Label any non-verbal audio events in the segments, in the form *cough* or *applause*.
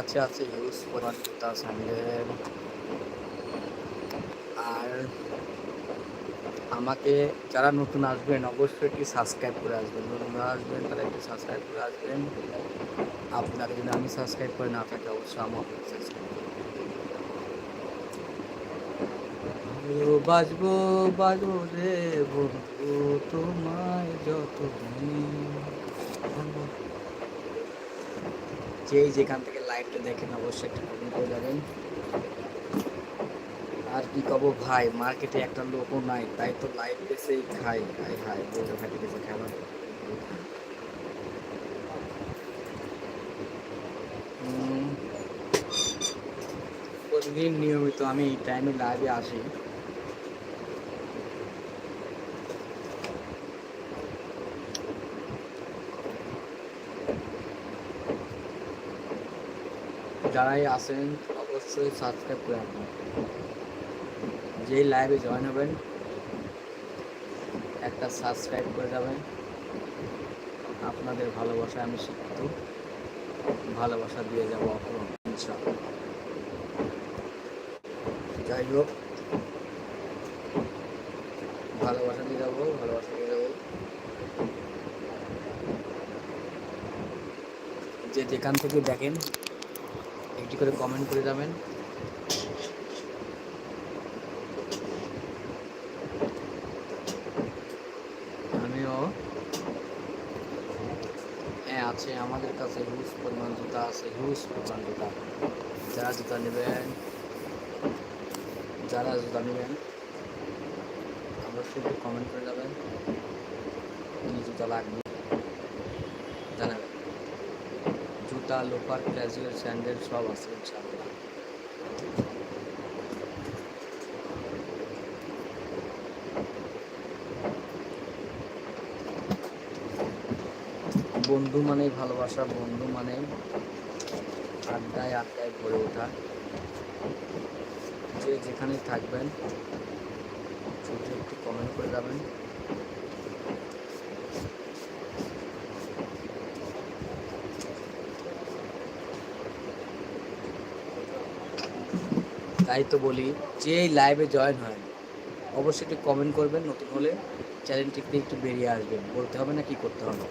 কাছে আছে ইউজ পরিমাণ জুতা স্যান্ডেল আর আমাকে যারা নতুন আসবেন, অবশ্যই একটি সাবস্ক্রাইব করে আসবেন। নতুন আসবেন, তারা একটু সাবস্ক্রাইব করে আসবেন। আপনাকে যদি আমি সাবস্ক্রাইব করে না থাকি, অবশ্যই আমি আপনাকে সাবস্ক্রাইব রে বন্ধু, তোমায় যত যেই যেখান থেকে লাইভটা দেখেন অবশ্যই একটা কমেন্ট করে যাবেন। আর কি কব ভাই মার্কেটে একটা লোকও নাই তাই তো লাইভ বেসেই খাই। হাই হাই বলতে থাকি বেসে উম, প্রতিদিন নিয়মিত আমি টাইমে লাইভে আসি। যারাই আসেন অবশ্যই সাবস্ক্রাইব করে রাখবেন। যেই লাইভে জয়েন হবেন, একটা সাবস্ক্রাইব করে যাবেন। আপনাদের ভালোবাসায় আমি শিক্ষিত ভালোবাসা দিয়ে যাব ইনশাআল্লাহ। যাই হোক, ভালোবাসা দিয়ে যাব, ভালোবাসা দিয়ে যাব। যে যেখান থেকে দেখেন করে কমেন্ট করে যাবেন। আমিও হ্যাঁ আছে আমাদের কাছে হিউজ পরিমাণ জুতা, আছে হিউজ পরিমাণ জুতা। যারা জুতা নেবেন, যারা জুতা নেবেন অবশ্যই একটু কমেন্ট করে যাবেন। জুতা লাগবে জানাবেন জুতা লোফার ক্যাজুয়াল, স্যান্ডেল সব আছে বন্ধু মানেই ভালোবাসা, বন্ধু মানে আড্ডায় আড্ডায় ভরে ওঠা। যে যেখানে থাকবেন, শুধু একটু কমেন্ট করে যাবেন। তো বলি যে এই লাইভে জয়েন হয় অবশ্যই একটু কমেন্ট করবেন, নতুন হলে চ্যানেলটিতে একটু বেরিয়ে আসবেন। বলতে হবে না কি করতে হবে।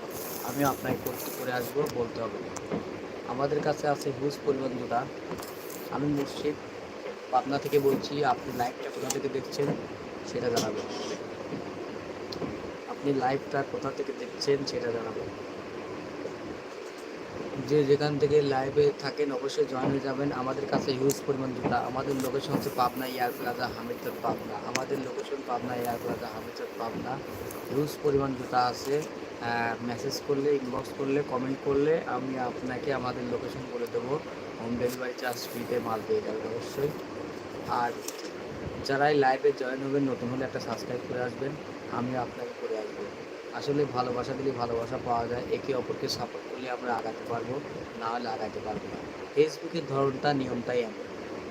আমি আপনাকে করতে করে আসব, বলতে হবে। আমাদের কাছে আছে হিউজ পরিমাণ জুতা। আমি মুর্শিদ পাবনা থেকে বলছি, আপনি লাইভটা কোথা থেকে দেখছেন সেটা জানাবেন। আপনি লাইভটা কোথা থেকে দেখছেন সেটা জানাবেন। যে যেখান থেকে লাইভে থাকেন, অবশ্যই জয়েন হয়ে যাবেন। আমাদের কাছে হিউজ পরিমাণ জুতা আমাদের লোকেশন হচ্ছে পাবনা এয়ার প্লাজা হামিদচর পাবনা। আমাদের location Pabna Air Plaza Hamidchar Pabna. Huge পরিমাণ জুতা আছে। মেসেজ করলে ইনবক্স করলে কমেন্ট করলে আমি আপনাকে আমাদের লোকেশন বলে দেবো। হোম ডেলিভারি চার্জ ফ্রিতে মাল পেয়ে যাবেন অবশ্যই। আর যারাই লাইভে জয়েন হবেন, নতুন হলে একটা সাবস্ক্রাইব করে আসবেন। আমি আপনাকে আসলে ভালোবাসা দিলে ভালোবাসা পাওয়া যায়, একে অপরকে সাপোর্ট করলে আমরা আগাতে পারব, না হলে আগাতে পারব না। ফেসবুকের ধরনটা, নিয়মটাই এমন।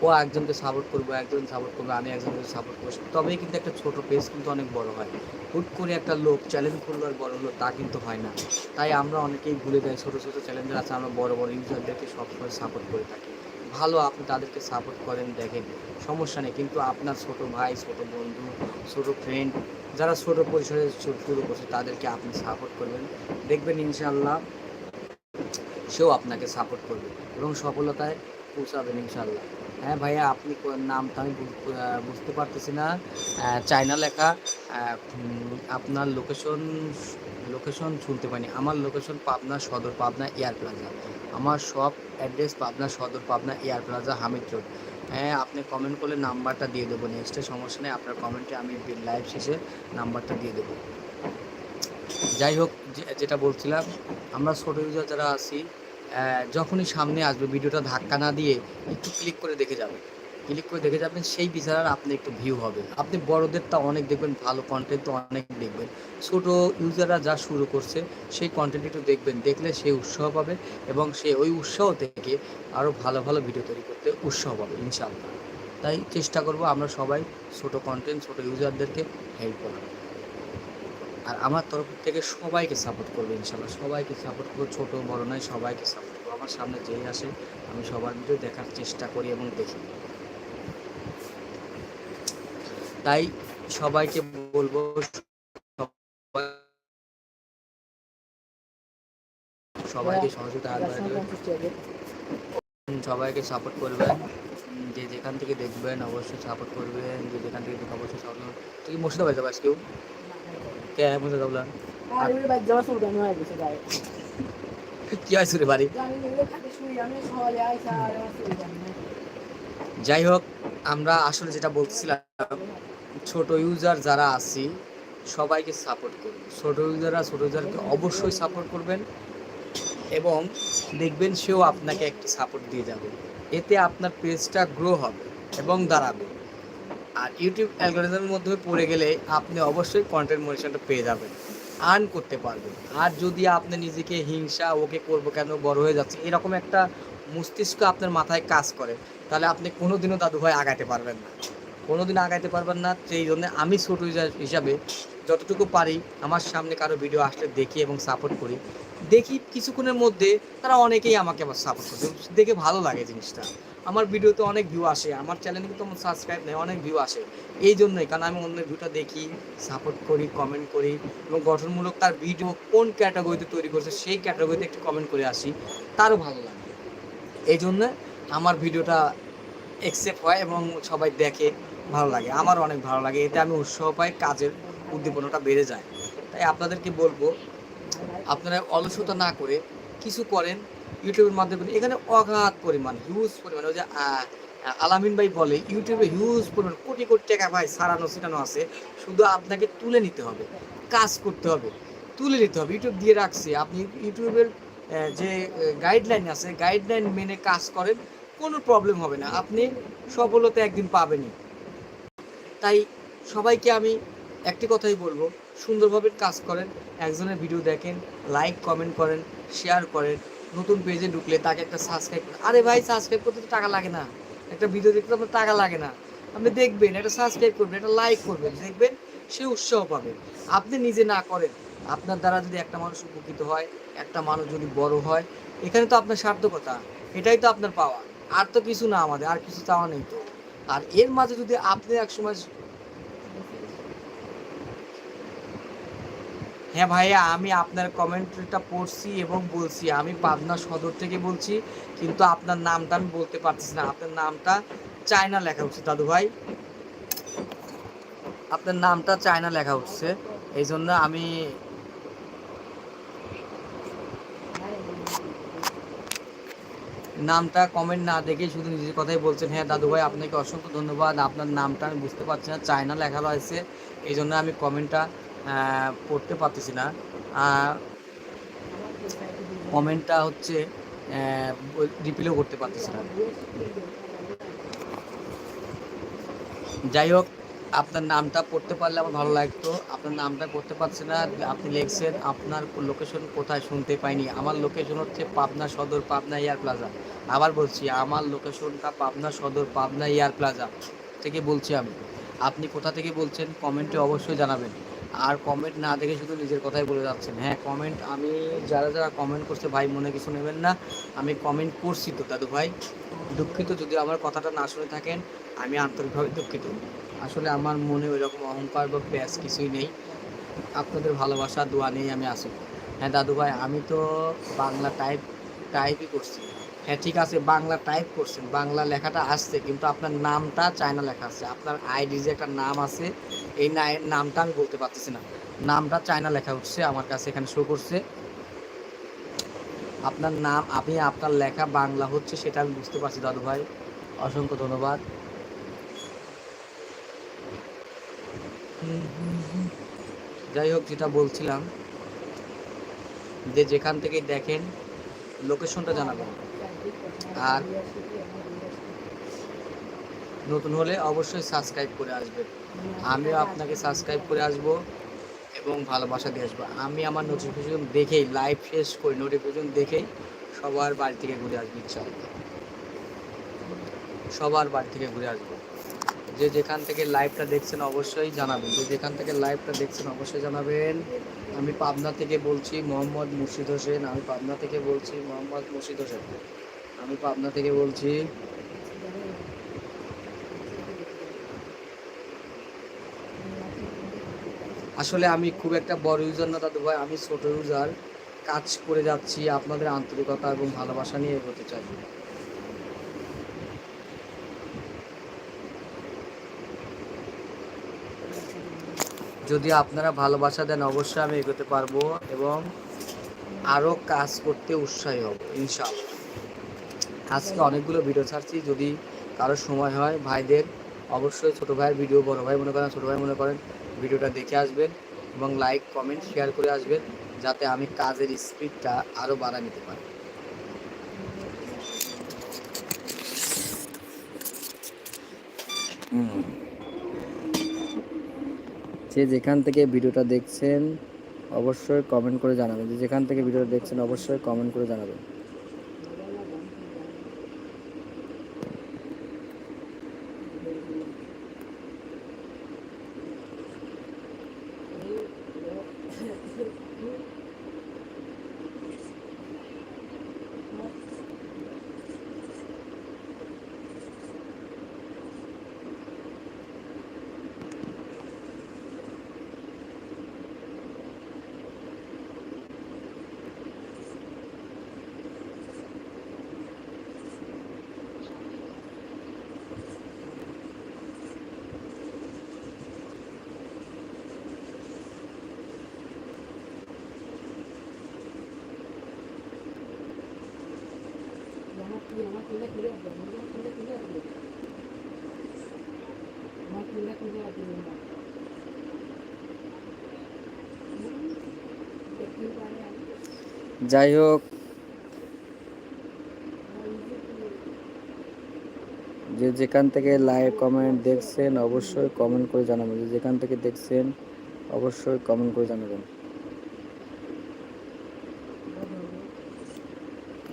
ও একজনকে সাপোর্ট করব, একজন সাপোর্ট করব, আমি একজনকে সাপোর্ট করব। তবেই কিন্তু একটা ছোট পেজ কিন্তু অনেক বড় হয়। হুট করে একটা লোক চ্যালেঞ্জ করল আর বড় হলো, তা কিন্তু হয় না। তাই আমরা অনেকেই ভুলে যাই, ছোটো ছোটো চ্যালেঞ্জার আছে। আমরা বড় বড় ইউজারদেরকে সবসময় সাপোর্ট করে থাকি। ভালো আপনি তাদেরকে সাপোর্ট করেন, দেখেন। সমস্যা নেই, কিন্তু আপনার ছোট ভাই, ছোট বন্ধু, ছোট ফ্রেন্ড যারা ছোট পরিসরে শুরু করছে, তাদেরকে আপনি সাপোর্ট করবেন। দেখবেন ইনশাল্লাহ সেও আপনাকে সাপোর্ট করবে এবং সফলতায় পৌঁছাবেন ইনশাল্লাহ হ্যাঁ ভাইয়া, আপনি নামটা আমি বুঝতে পারতেছি না। চায়না লেখা। আপনার লোকেশন লোকেশন শুনতে পাইনি। আমার location Pabna Sadar Pabna Air plaza. আমার সব address Pabna Sadar Pabna Air Plaza, Hamid road. হ্যাঁ আপনি কমেন্ট করলে নাম্বারটা দিয়ে দেবো। নেক্সটে সমস্যা নেই, আপনার কমেন্টে আমি লাইভ শেষে নাম্বারটা দিয়ে দেবো। যাই হোক যেটা বলছিলাম, আমরা ছোটো ইউজার যারা আছি যখনই সামনে আসবে, ভিডিওটা ধাক্কা না দিয়ে একটু ক্লিক করে দেখে যাবেন ক্লিক করে দেখে যাবেন, সেই বিচার আপনি একটু ভিউ হবে। আপনি বড়দেরটা অনেক দেখবেন, ভালো কন্টেন্ট তো অনেক দেখবেন। ছোট ইউজাররা যা শুরু করছে, সেই কন্টেন্ট একটু দেখবেন, দেখলে সে উৎসাহ পাবে এবং সে ওই উৎসাহ থেকে আরও ভালো ভালো ভিডিও তৈরি করতে উৎসাহ পাবে, ইনশাআল্লাহ। তাই চেষ্টা করব আমরা সবাই ছোট কন্টেন্ট ছোট ইউজারদেরকে হেল্প করার। আর আমার তরফ থেকে সবাইকে সাপোর্ট করব ইনশাল্লাহ সবাইকে সাপোর্ট করব, ছোট, বড় নয়, সবাইকে সাপোর্ট করব। আমার সামনে যেই আসে, আমি সবার ভিডিও দেখার চেষ্টা করি এবং দেখি। তাই সবাইকে বলব সবাই- সবাইকে সহযোগিতা হাত সবাইকে সাপোর্ট করবেন। যে যেখান থেকে দেখবেন অবশ্যই সাপোর্ট করবেন। যে যেখান থেকে দেখবেন অবশ্যই সাপোর্ট করবেন। তুই কি মুর্শিদাবাদ যাব আজকেও কে মুর্শিদাবাদ? হয়ে গায়ে কি হয় সুরে বাড়ি? যাই হোক আমরা আসলে যেটা বলছিলাম ছোট ইউজার যারা আছি, সবাইকে সাপোর্ট করুন। ছোট ইউজাররা ছোট ইউজারকে অবশ্যই সাপোর্ট করবেন এবং দেখবেন সেও আপনাকে একটি সাপোর্ট দিয়ে যাবে। এতে আপনার পেজটা গ্রো হবে এবং দাঁড়াবে। আর ইউটিউব অ্যালগোরিজমের মধ্যে পড়ে গেলে আপনি অবশ্যই কন্টেন্ট মনিশনটা পেয়ে যাবেন। আর্ন করতে পারবেন। আর যদি আপনি নিজেকে হিংসা, ওকে করব কেন, বড় হয়ে যাচ্ছে এরকম একটা মস্তিষ্ক আপনার মাথায় কাজ করে, তাহলে আপনি কোনোদিনও দাদু ভাই আগাতে পারবেন না। কোনোদিন আগাইতে পারবেন না। সেই জন্য আমি ছোট হিসাবে যতটুকু পারি আমার সামনে কারও ভিডিও আসলে দেখি এবং সাপোর্ট করি। দেখি কিছুক্ষণের মধ্যে তারা অনেকেই আমাকে আবার সাপোর্ট করছে। দেখে ভালো লাগে জিনিসটা। আমার ভিডিওতে অনেক ভিউ আসে, আমার চ্যানেলে কিন্তু আমার সাবস্ক্রাইব নেই, অনেক ভিউ আসে। এই জন্যই, কারণ আমি অন্য ভিউটা দেখি সাপোর্ট করি কমেন্ট করি এবং গঠনমূলক তার ভিডিও কোন ক্যাটাগরিতে তৈরি করছে সেই ক্যাটাগরিতে একটু কমেন্ট করে আসি। তারও ভালো লাগে। এই জন্য আমার ভিডিওটা অ্যাকসেপ্ট হয় এবং সবাই দেখে। ভালো লাগে, আমার অনেক ভালো লাগে, এতে আমি উৎসাহ পাই, কাজের উদ্দীপনাটা বেড়ে যায়। তাই আপনাদেরকে বলব, আপনারা অলসতা না করে কিছু করেন, ইউটিউবের মাধ্যমে এখানে অগাধ পরিমাণ হিউজ পরিমাণ, ওই যে আলামিন ভাই বলে, ইউটিউবে হিউজ পরিমাণ, কোটি কোটি টাকা ভাই সারানো ছিটানো আছে, শুধু আপনাকে তুলে নিতে হবে, কাজ করতে হবে, তুলে নিতে হবে, ইউটিউব দিয়ে রাখছে, আপনি ইউটিউবের যে গাইডলাইন আছে গাইডলাইন মেনে কাজ করেন, কোনো প্রবলেম হবে না, আপনি সফলতা একদিন পাবেনই। তাই সবাইকে আমি একটি কথাই বলব, সুন্দরভাবে কাজ করেন, একজনের ভিডিও দেখেন লাইক কমেন্ট করেন শেয়ার করেন, নতুন পেজে ঢুকলে তাকে একটা সাবস্ক্রাইব করেন। আরে ভাই সাবস্ক্রাইব করতে তো টাকা লাগে না। একটা ভিডিও দেখতে আপনার টাকা লাগে না। আপনি দেখবেন, একটা সাবস্ক্রাইব করবেন, একটা লাইক করবেন, দেখবেন সে উৎসাহ পাবে। আপনি নিজে না করেন, আপনার দ্বারা যদি একটা মানুষ উপকৃত হয়, একটা মানুষ যদি বড় হয়, এখানে তো আপনার সার্থকতা, এটাই তো আপনার পাওয়া আর তো কিছু না আমাদের, আর কিছু চাওয়া নেই তো। আর এর মাঝে যদি আপনি এক সময় হ্যাঁ ভাইয়া, আমি আপনার কমেন্টটা পড়ছি এবং বলছি, আমি পাবনা সদর থেকে বলছি, কিন্তু আপনার নামটা আমি বলতে পারতেছি না। আপনার নামটা চায়না লেখা উঠছে দাদু ভাই। আপনার নামটা চায়না লেখা উঠছে এই জন্য আমি নামটা কমেন্ট না দেখে শুধু নিজের কথাই বলছেন। হ্যাঁ দাদু ভাই আপনাকে অসংখ্য ধন্যবাদ। আপনার নামটা আমি বুঝতে পারছি না। চায়না লেখা রয়েছে। এই জন্য আমি কমেন্টটা পড়তে পারতেছি না। কমেন্টটা হচ্ছে রিপ্লেও করতে পারতেছি না। যাই হোক আপনার নামটা পড়তে পারলে আমার ভালো লাগতো। আপনার নামটা করতে পারছি না, আপনি লিখছেন, আপনার লোকেশন কোথায় শুনতে পাইনি। আমার লোকেশন হচ্ছে পাবনা সদর, পাবনা এয়ার প্লাজা। আবার বলছি, আমার লোকেশনটা পাবনা সদর, পাবনা এয়ার প্লাজা থেকে বলছি আমি। আপনি কোথা থেকে বলছেন কমেন্টে অবশ্যই জানাবেন। আর কমেন্ট না দেখে শুধু নিজের কথাই বলে যাচ্ছেন। হ্যাঁ কমেন্ট আমি, যারা যারা কমেন্ট করছে, ভাই মনে কিছু নেবেন না। আমি কমেন্ট করছি তো দাদু ভাই দুঃখিত যদি আমার কথাটা না শুনে থাকেন, আমি আন্তরিকভাবে দুঃখিত। আসলে আমার মনে ওই রকম অহংকার বা প্যাস কিছুই নেই। আপনাদের ভালোবাসা, দোয়া নেই আমি আসি হ্যাঁ দাদু ভাই, আমি তো বাংলা টাইপ টাইপই করছি। হ্যাঁ ঠিক আছে, বাংলা টাইপ করছেন। বাংলা লেখাটা আসছে, কিন্তু আপনার নামটা চায়না লেখা আছে। আপনার আইডি যে একটা নাম আছে, এই নামটা আমি বলতে পারতেছি না। নামটা চায়না লেখা উঠছে, আমার কাছে এখানে শো করছে। আপনার নাম, আপনি আপনার লেখা বাংলা হচ্ছে, সেটা আমি বুঝতে পারছি, দাদু ভাই। অসংখ্য ধন্যবাদ। যাই হোক, যেটা বলছিলাম, যে যেখান থেকে দেখেন লোকেশনটা জানাবেন আর নতুন হলে অবশ্যই সাবস্ক্রাইব করে আসবেন। আমিও আপনাকে সাবস্ক্রাইব করে আসব এবং ভালোবাসা দিয়ে আসব। আমি আমার নোটিফিকেশন দেখেই লাইভ শেষ করি নোটিফিকেশন দেখেই সবার বাড়ি থেকে ঘুরে আসব ইচ্ছা সবার বাড়ি থেকে ঘুরে আসব। যে যেখান থেকে লাইভটা দেখছেন অবশ্যই জানাবেন। যে যেখান থেকে লাইভটা দেখছেন অবশ্যই জানাবেন। আমি পাবনা থেকে বলছি মোহাম্মদ মুর্শিদ হোসেন। আমি পাবনা থেকে বলছি মোহাম্মদ মুর্শিদ হোসেন। আমি পাবনা থেকে বলছি আসলে আমি খুব একটা বড় ইউজার না দাদু ভাই, আমি ছোট ইউজার কাজ করে যাচ্ছি আপনাদের আন্তরিকতা এবং ভালোবাসা নিয়ে এগোতে চাই। যদি আপনারা ভালোবাসা দেন, অবশ্যই আমি এগোতে পারব এবং আরও কাজ করতে উৎসাহী হব, ইনশাআল্লাহ আজকে অনেকগুলো ভিডিও ছাড়ছি, যদি কারও সময় হয় ভাইদের, অবশ্যই ছোটো ভাইয়ের ভিডিও বড় ভাই মনে করেন, ছোটো ভাই মনে করেন, ভিডিওটা দেখে আসবেন এবং লাইক কমেন্ট শেয়ার করে আসবেন, যাতে আমি কাজের স্পিডটা আরও বাড়া নিতে পারি হুম। যে যেখান থেকে ভিডিওটা দেখছেন, অবশ্যই কমেন্ট করে জানাবেন। যে যেখান থেকে ভিডিওটা দেখছেন, অবশ্যই কমেন্ট করে জানাবেন *laughs* আমার কি আমার খুলে খুলে আসবে আমার খুলে খুলে আসবে আমার খুলে খুলে আসবে দেখি পারে যাই হোক, যে যেখান থেকে লাইক কমেন্ট দেখছেন, অবশ্যই কমেন্ট করে জানাবেন। যে যেখান থেকে দেখছেন, অবশ্যই কমেন্ট করে জানাবেন।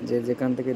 যে যেখান থেকে